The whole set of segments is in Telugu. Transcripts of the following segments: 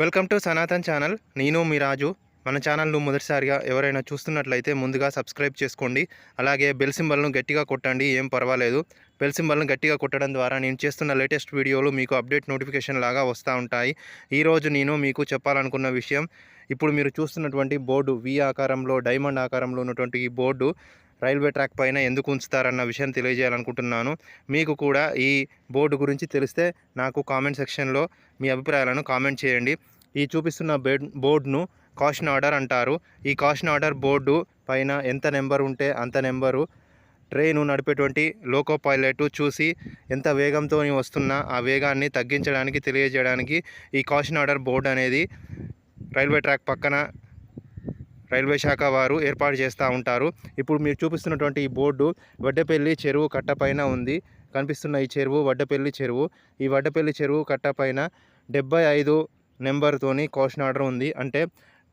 Welcome to Sanatan channel. నేను మీ రాజు. మన ఛానల్ను మొదటిసారిగా ఎవరైనా చూస్తున్నట్లయితే ముందుగా సబ్స్క్రైబ్ చేసుకోండి. అలాగే బెల్ సింబల్ను గట్టిగా కొట్టండి ఏం పర్వాలేదు. బెల్ సింబల్ను గట్టిగా కొట్టడం ద్వారా నేను చేస్తున్న లేటెస్ట్ వీడియోలు మీకు అప్డేట్ నోటిఫికేషన్ లాగా వస్తూ ఉంటాయి. ఈరోజు నేను మీకు చెప్పాలనుకున్న విషయం ఇప్పుడు మీరు చూస్తున్నటువంటి బోర్డు వి ఆకారంలో డైమండ్ ఆకారంలో ఉన్నటువంటి ఈ బోర్డు రైల్వే ట్రాక్ పైన ఎందుకు ఉంచుతారన్న విషయం తెలియజేయాలనుకుంటున్నాను. మీకు కూడా ఈ బోర్డు గురించి తెలిస్తే నాకు కామెంట్ సెక్షన్లో మీ అభిప్రాయాలను కామెంట్ చేయండి. ఈ చూపిస్తున్న బోర్డును కాషన్ ఆర్డర్ అంటారు. ఈ కాషన్ ఆర్డర్ బోర్డు పైన ఎంత నెంబర్ ఉంటే అంత నెంబరు. ట్రైను నడిపేటువంటి లోకో పైలట్ చూసి ఎంత వేగంతో వస్తున్నా ఆ వేగాన్ని తగ్గించడానికి తెలియజేయడానికి ఈ కాషన్ ఆర్డర్ బోర్డు అనేది రైల్వే ట్రాక్ పక్కన రైల్వే శాఖ వారు ఏర్పాటు చేస్తూ ఉంటారు. ఇప్పుడు మీరు చూపిస్తున్నటువంటి ఈ బోర్డు వడ్డపల్లి చెరువు కట్టపైన ఉంది. కనిపిస్తున్న ఈ చెరువు వడ్డపల్లి చెరువు. ఈ వడ్డపల్లి చెరువు కట్టపైన డెబ్బై ఐదు నెంబర్తోని క్వశ్చన్ ఆర్డర్ ఉంది. అంటే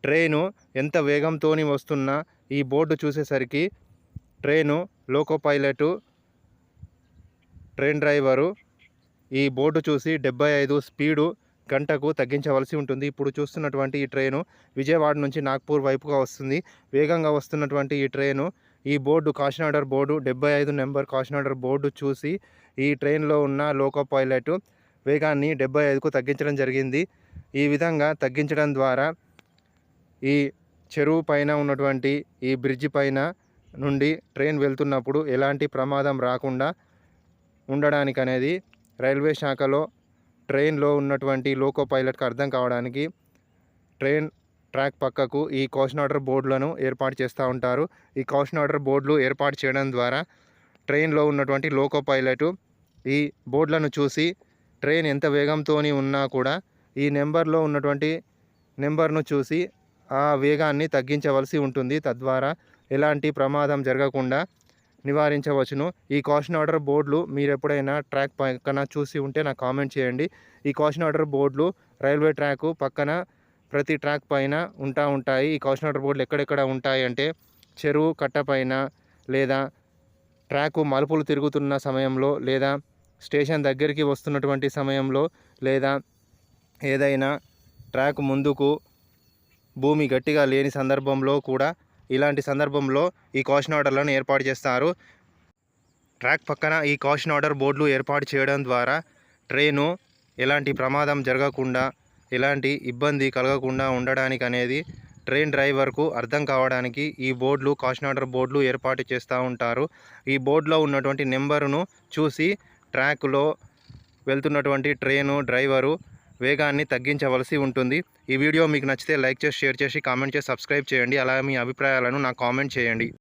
ట్రైను ఎంత వేగంతో వస్తున్నా ఈ బోర్డు చూసేసరికి train loco pilot train driver ఈ బోర్డు చూసి డెబ్బై ఐదు స్పీడు గంటకు తగ్గించవలసి ఉంటుంది. ఇప్పుడు చూస్తున్నటువంటి ఈ ట్రైను విజయవాడ నుంచి నాగ్పూర్ వైపుగా వస్తుంది. వేగంగా వస్తున్నటువంటి ఈ ట్రైను ఈ బోర్డు కాషన్ ఆర్డర్ బోర్డు డెబ్బై ఐదు నెంబర్ కాషన్ ఆర్డర్ బోర్డు చూసి ఈ ట్రైన్లో ఉన్న లోకో పైలట్ వేగాన్ని డెబ్బై ఐదుకు తగ్గించడం జరిగింది. ఈ విధంగా తగ్గించడం ద్వారా ఈ చెరువు పైన ఉన్నటువంటి ఈ బ్రిడ్జి పైన నుండి ట్రైన్ వెళ్తున్నప్పుడు ఎలాంటి ప్రమాదం రాకుండా ఉండడానికి అనేది రైల్వే శాఖలో ట్రైన్లో ఉన్నటువంటి లోకో పైలట్కి అర్థం కావడానికి ట్రైన్ ట్రాక్ పక్కకు ఈ కాషన్ ఆర్డర్ బోర్డులను ఏర్పాటు చేస్తూ ఉంటారు. ఈ కాషన్ ఆర్డర్ బోర్డులు ఏర్పాటు చేయడం ద్వారా ట్రైన్లో ఉన్నటువంటి లోకో పైలట్ ఈ బోర్డులను చూసి ట్రైన్ ఎంత వేగంతో ఉన్నా కూడా ఈ నెంబర్లో ఉన్నటువంటి నెంబర్ను చూసి ఆ వేగాన్ని తగ్గించవలసి ఉంటుంది. తద్వారా ఎలాంటి ప్రమాదం జరగకుండా నివారించవచ్చును. ఈ కాషన్ ఆర్డర్ బోర్డులు మీరు ఎప్పుడైనా ట్రాక్ పక్కన చూసి ఉంటే నాకు కామెంట్ చేయండి. ఈ కాషన్ ఆర్డర్ బోర్డులు రైల్వే ట్రాక్ పక్కన ప్రతి ట్రాక్ పైన ఉంటా ఉంటాయి. ఈ కాషన్ ఆర్డర్ బోర్డులు ఎక్కడెక్కడ ఉంటాయి అంటే చెరువు కట్ట పైన లేదా ట్రాకు మలుపులు తిరుగుతున్న సమయంలో లేదా స్టేషన్ దగ్గరికి వస్తున్నటువంటి సమయంలో లేదా ఏదైనా ట్రాక్ ముందుకు భూమి గట్టిగా లేని సందర్భంలో కూడా ఇలాంటి సందర్భంలో ఈ కాషన్ ఆర్డర్లను ఏర్పాటు చేస్తారు. ట్రాక్ పక్కన ఈ కాషన్ ఆర్డర్ బోర్డులు ఏర్పాటు చేయడం ద్వారా ట్రైను ఎలాంటి ప్రమాదం జరగకుండా ఎలాంటి ఇబ్బంది కలగకుండా ఉండడానికి అనేది ట్రైన్ డ్రైవర్కు అర్థం కావడానికి ఈ బోర్డులు కాషన్ ఆర్డర్ బోర్డులు ఏర్పాటు చేస్తూ ఉంటారు. ఈ బోర్డులో ఉన్నటువంటి నెంబరును చూసి ట్రాక్లో వెళ్తున్నటువంటి ట్రైను డ్రైవరు వేగాన్ని తగ్గించవలసి ఉంటుంది. ఈ వీడియో మీకు నచ్చితే లైక్ చేసి షేర్ చేసి కామెంట్ చేసి సబ్స్క్రైబ్ చేయండి. అలా మీ అభిప్రాయాలను నాకు కామెంట్ చేయండి.